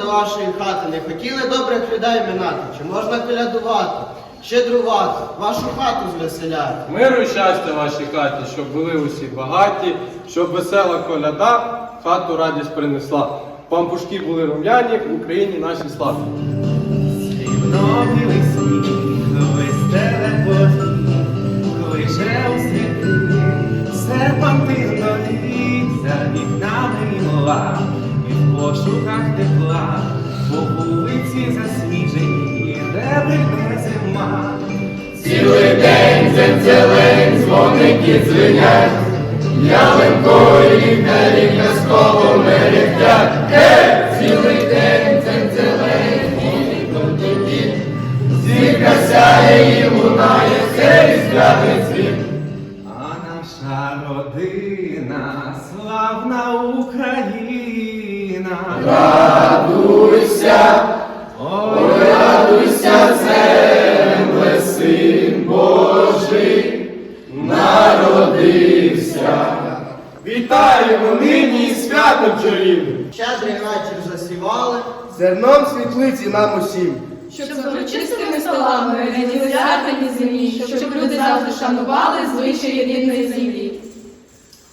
вашої хати, не хотіли добрих людей минати, чи можна колядувати, щедрувати, вашу хату звеселяти? Миру і щастя вашій хаті, щоб були усі багаті, щоб весела коляда хату радість принесла. Пампушки були рум'яні, в Україні наші славі. Пошуках тепла, по вулиці засніжені, де прийде зима. Цілий день дзензелень, дзвоники дзвенять, ялинкою ліхтарі казково мерехтять. Радуйся, ой, радуйся, земле, син Божий, народився. Вітаємо нині і святом чарівним! Щедрий вечір засівали, Зерном світлиці нам усім. Щоб з урочистими столами раділи святані землі, щоб люди завжди шанували звичаї рідної землі.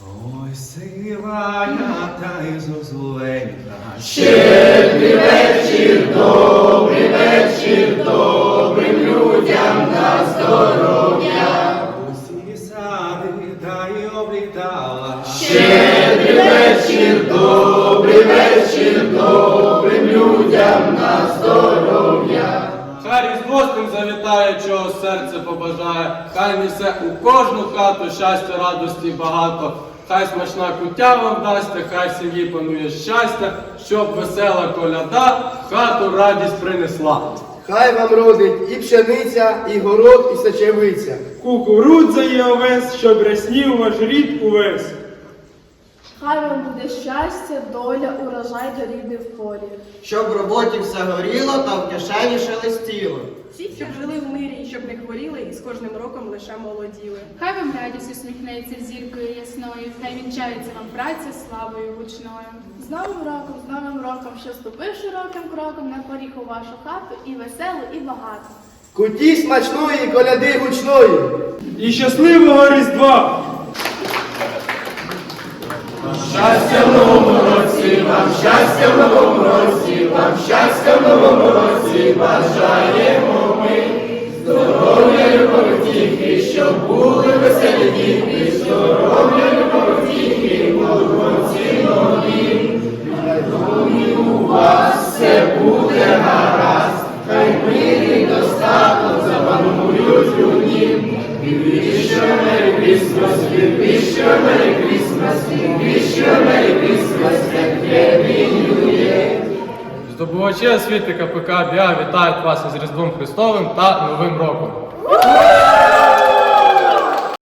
ой, сивая та й зозуленька, Щедрий вечір, добрий вечір, добрим людям на здоров'я. усі сади та й облітала. Щедрий вечір, добрий вечір, добрим людям на здоров'я. Хай Різдво з тим завітає, чого серце побажає, хай несе у кожну хату щастя, радості багато. Хай смачна куття вам дасться, хай в сім'ї панує щастя, щоб весела коляда в хату радість принесла. Хай вам родить і пшениця, і город, і сечевиця. Кукурудза є овес, щоб ряснів ваш рід увесь. Хай вам буде щастя, доля, урожай та рідний в полі. щоб в роботі все горіло та в кишені шелестіло. Всі, щоб жили в мирі, щоб не хворіли і з кожним роком лише молоділи. Хай вам радість усміхнеться зіркою ясною, хай вінчається вам праця славою гучною. З Новим роком, з Новим роком, що ступив широким кроком на поріг у вашу хату і веселу, і багату. Куті смачної, коляди гучної. І щасливого Різдва! Щастя в новому році, вам щастя в новому році, вам щастя в новому році, бажаємо ми. Здоров'я, любов, втіхи, щоб були веселі діти, здоров'я, любов, втіхи, молодці нові. Домі у вас все буде гаразд, хай мир і достаток запанують у нім. І wish you a Merry Здобувачі освіти КПК БІА вітають вас із Різдвом Христовим та Новим роком.